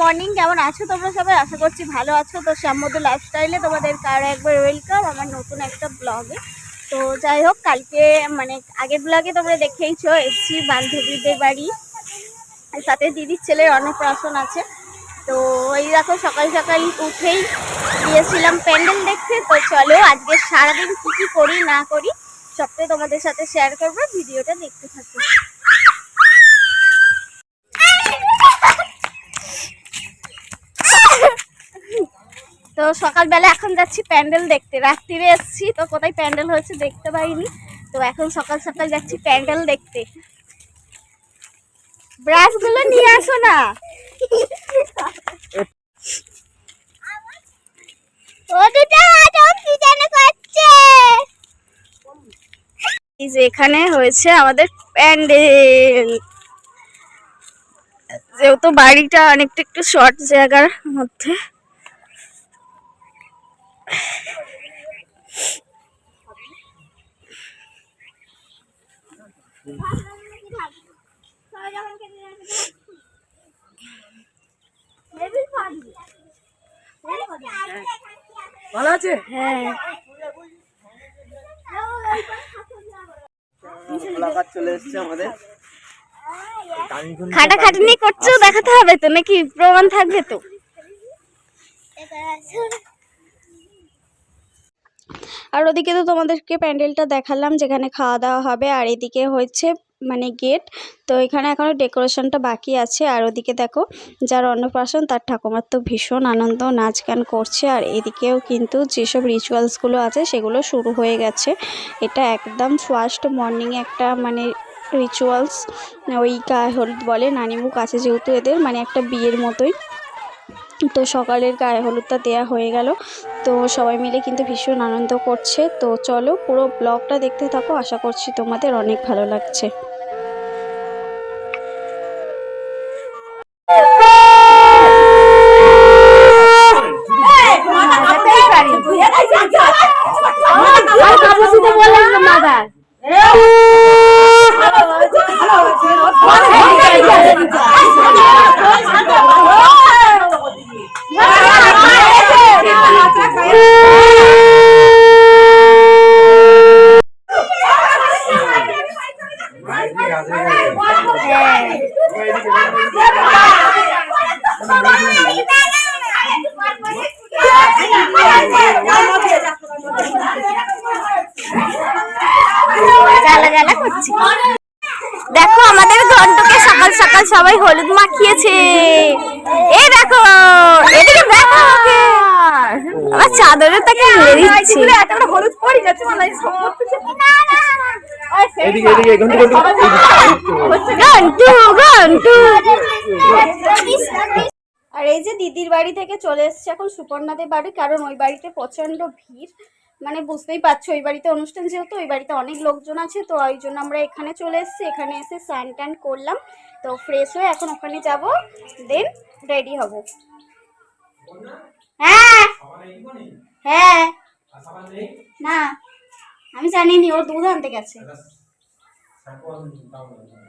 Morning কেমন আছো তোমরা সবাই? আশা করছি ভালো আছো। তো শ্যামমধু লাইফস্টাইলে তোমাদের কার একবার ওয়েলকাম আমার নতুন একটা ব্লগে তো যাই হোক, কালকে মানে আগের ব্লগে তোমরা দেখেইছো, এসছি বান্ধবীদের বাড়ি। সাথে দিদির ছেলের অন্নপ্রাশন আছে। তো ওই দেখো, সকাল সকাল উঠেই গিয়েছিলাম প্যান্ডেল দেখতে। তো চলো, আজকে সারাদিন কী কী করি, না করি, সবটাই তোমাদের সাথে শেয়ার করব, ভিডিওটা দেখতে থাকো। তো সকালবেলা এখন যাচ্ছি প্যান্ডেল দেখতে। রাত্রিরে এসছি, তো কোথায় প্যান্ডেল হয়েছে দেখতে পাইনি। তো এখন সকাল সকাল যাচ্ছি প্যান্ডেল দেখতে। ব্রাশগুলো নিয়ে আসো না। এই যে এখানে হয়েছে আমাদের প্যান্ডেল। যেহেতু বাড়িটা অনেকটা একটু শর্ট জায়গার মধ্যে। ভালো আছে? হ্যাঁ। চলে এসছে আমাদের। খাটাখাটনি করছ দেখাতে হবে তো নাকি প্রমাণ থাকবে তো? আর ওদিকে তো তোমাদেরকে প্যান্ডেলটা দেখালাম, যেখানে খাওয়া দাওয়া হবে। আর এদিকে হচ্ছে মানে গেট। তো এখানে এখনও ডেকোরেশনটা বাকি আছে। আর ওদিকে দেখো, যার অন্নপ্রাশন, তার ঠাকুমার তো ভীষণ আনন্দ নাচ গান করছে। আর এদিকেও কিন্তু যেসব রিচুয়ালসগুলো আছে, সেগুলো শুরু হয়ে গেছে। এটা একদম ফার্স্ট মর্নিংয়ে একটা মানে রিচুয়ালস ওই গায়ে হলুদ বলে, নানিমুখ আছে যেহেতু এদের মানে একটা বিয়ের মতোই। তো সকালের গায়ে হলুদটা দেয়া হয়ে গেল। তো সবাই মিলে কিন্তু ভীষণ আনন্দ করছে। তো চলো পুরো ব্লগটা দেখতে থাকো। আশা করছি তোমাদের অনেক ভালো লাগছে। সবাই মাখিয়েছে। এ দেখো এদিকে দেখো ওকে। আমার চাদরে তাকে মেরে দিচ্ছে হলুদ পড়ে যাচ্ছে এদিকে এদিকে ঘন্টু ঘন্টু ঘন্টু ঘন্টু আর এই যে দিদির বাড়ি থেকে চলে এসছে এখন সুপর্ণাদের বাড়ি কারণ ওই বাড়িতে প্রচণ্ড ভিড়। মানে বুঝতেই পারছ ওই বাড়িতে অনুষ্ঠান যেহেতু ওই বাড়িতে অনেক লোকজন আছে, তো ওই জন্য আমরা এখানে চলে এসেছি। এখানে এসে স্নান টান করলাম, তো ফ্রেশ হয়ে এখন ওখানে যাব দেন রেডি হব। হ্যাঁ! হ্যাঁ! না, আমি জানিনি, ওর দুধ আনতে গেছে।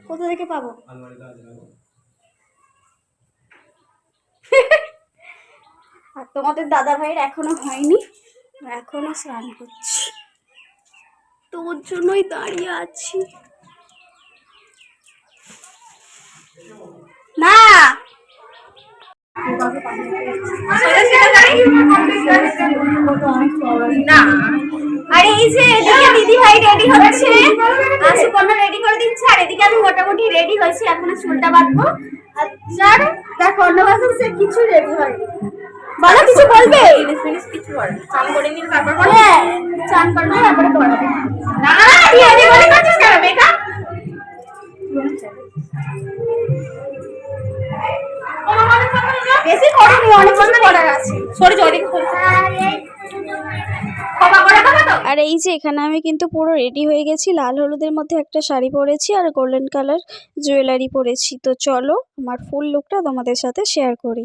কোথা থেকে পাবো? আর তোমাদের দাদা ভাইয়ের এখনও হয়নি। এখনও স্নান করছি। তোর জন্যই দাঁড়িয়ে আছি। না। আর এই যে রেডি করে দিচ্ছে, আর এদিকে আমি মোটামুটি রেডি হয়েছি, এখনও চুলটা বাঁধবো। সে কিছু রেডি হয়নি। বলো কিছু বলবে? কিছু বলবে। চান করে নিন তারপর চান করবে তারপরে পড়াবে না তুই এদিকে বলে করছিস কেন মেকআপ বেশি করিনি অনেক কিছু করার আছে। সরে যাও ক্ষমা করে আর এই যে এখানে আমি কিন্তু পুরো রেডি হয়ে গেছি। লাল হলুদের মধ্যে একটা শাড়ি পরেছি আর গোল্ডেন কালার জুয়েলারি পরেছি। তো চলো আমার ফুল লুকটা তোমাদের সাথে শেয়ার করি।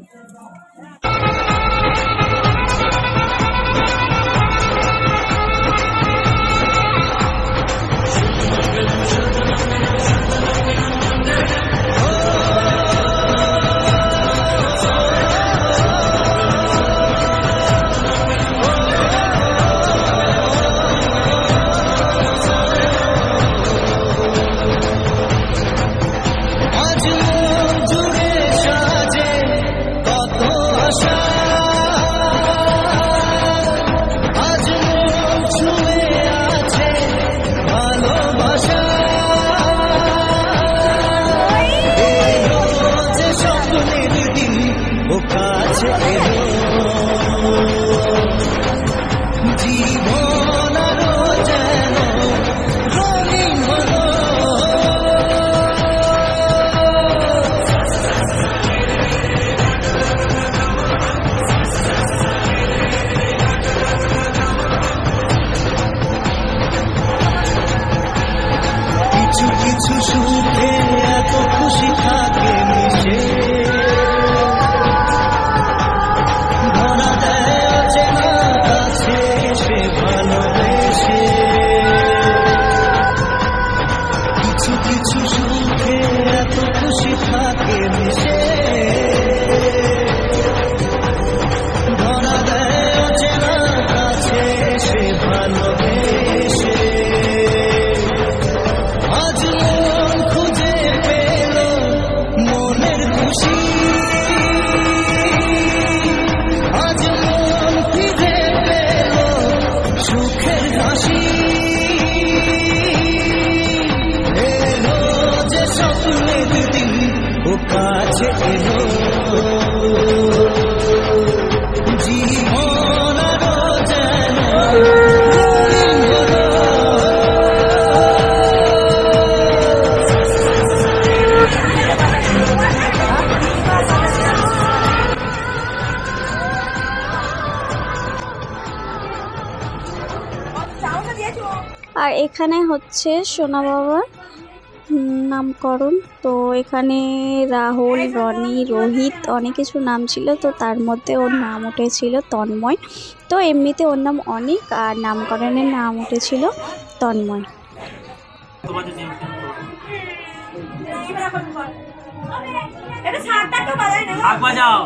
আশা হচ্ছে সোনা বাবার নামকরণ। তো এখানে রাহুল রনি রোহিত অনেক কিছু নাম ছিল তো তার মধ্যে ওর নাম উঠেছিল তন্ময়। তো এমনিতে ওর নাম অনেক আর নামকরণের নাম উঠেছিল তন্ময়। আগ বাজাও।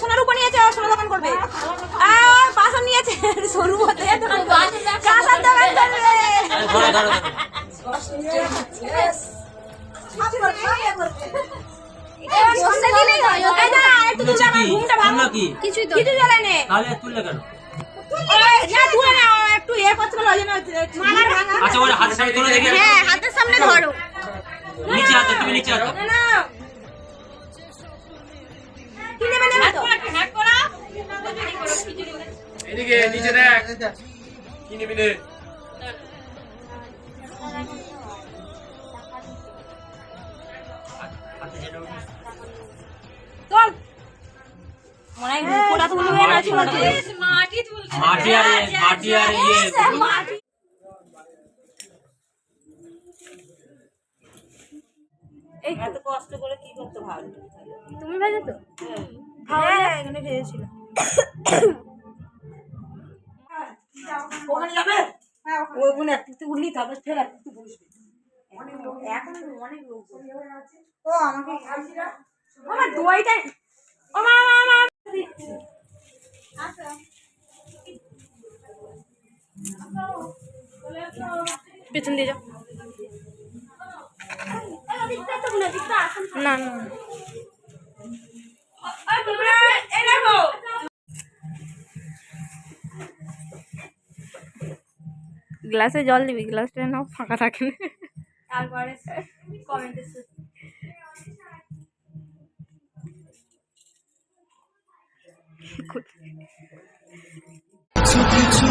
সোনার উপর নিয়েছে সোনা দোকান করবে। আর ও নিয়েছে। সরু হতে কাঁসার দোকান। করবে। কি? কি? কিছুই জ্বলে নে। তুললে কেন? একটু এ করছে মালার ভাঙা। আচ্ছা হ্যাঁ হাতের সামনে ধরো। নিচে হাতে তুমি নিচে হাতে এদিকে নিচে দেখ। কি নিবি রে মাটি আর মাটি আর ইয়ে। মাটি। এই এত কষ্ট করে কি করতে ভালো তুমি ভেজে তো। হ্যাঁ এখানে ভেজেছিল। ওখানে যাবে? ওখানে। একটু উঠলি তারপর ফের একটু বসবে। এখন অনেক লোক ও আমাকে আমার দইটাই ও মা মা মা পেছন দিয়ে যাও। না না। গ্লাসে জল দিবি গ্লাসটা নাও ফাঁকা থাকে না। তারপরে কমেন্টে কিছু কিছু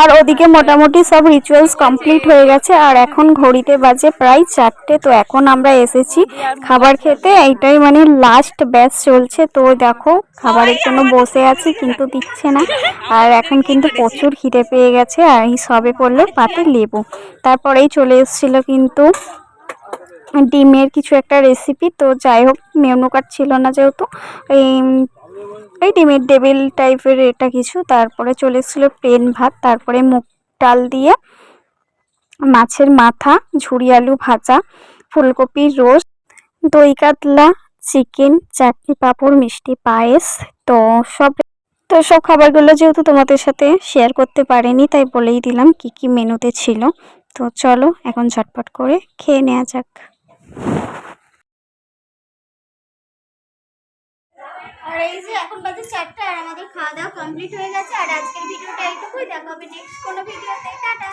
আর ওদিকে মোটামুটি সব রিচুয়ালস কমপ্লিট হয়ে গেছে, আর এখন ঘড়িতে বাজে প্রায় চারটে, তো এখন আমরা এসেছি খাবার খেতে। এইটাই মানে লাস্ট ব্যাচ চলছে, তো দেখো খাবারের জন্য বসে আছি, কিন্তু দিচ্ছে না। আর এখন কিন্তু প্রচুর খিদে পেয়ে গেছে, আর এই সবে পড়ল পাতে লেবু। তারপরেই চলে এসেছিল কিন্তু ডিমের কিছু একটা রেসিপি তো যাই হোক মেনু কার্ড ছিল না যেহেতু। এই এই ডিমের ডেবিল টাইপের এটা কিছু। তারপরে চলে এসেছিল প্লেন ভাত। তারপরে মুগ ডাল দিয়ে মাছের মাথা ঝুড়ি আলু ভাজা ফুলকপি রোস্ট, দই কাতলা, চিকেন, চাটনি, পাঁপড়, মিষ্টি, পায়েস। তো সব তো সব খাবারগুলো যেহেতু তোমাদের সাথে শেয়ার করতে পারিনি, তাই বলেই দিলাম কি কি মেনুতে ছিল। তো চলো এখন ঝটপট করে খেয়ে নেওয়া যাক। আর এই যে এখন বাজে চারটা আর আমাদের খাওয়া দাওয়া কমপ্লিট হয়ে গেছে। আর আজকের ভিডিওটা এইটুকুই। দেখা হবে নেক্সট কোনো ভিডিওতে। টাটা।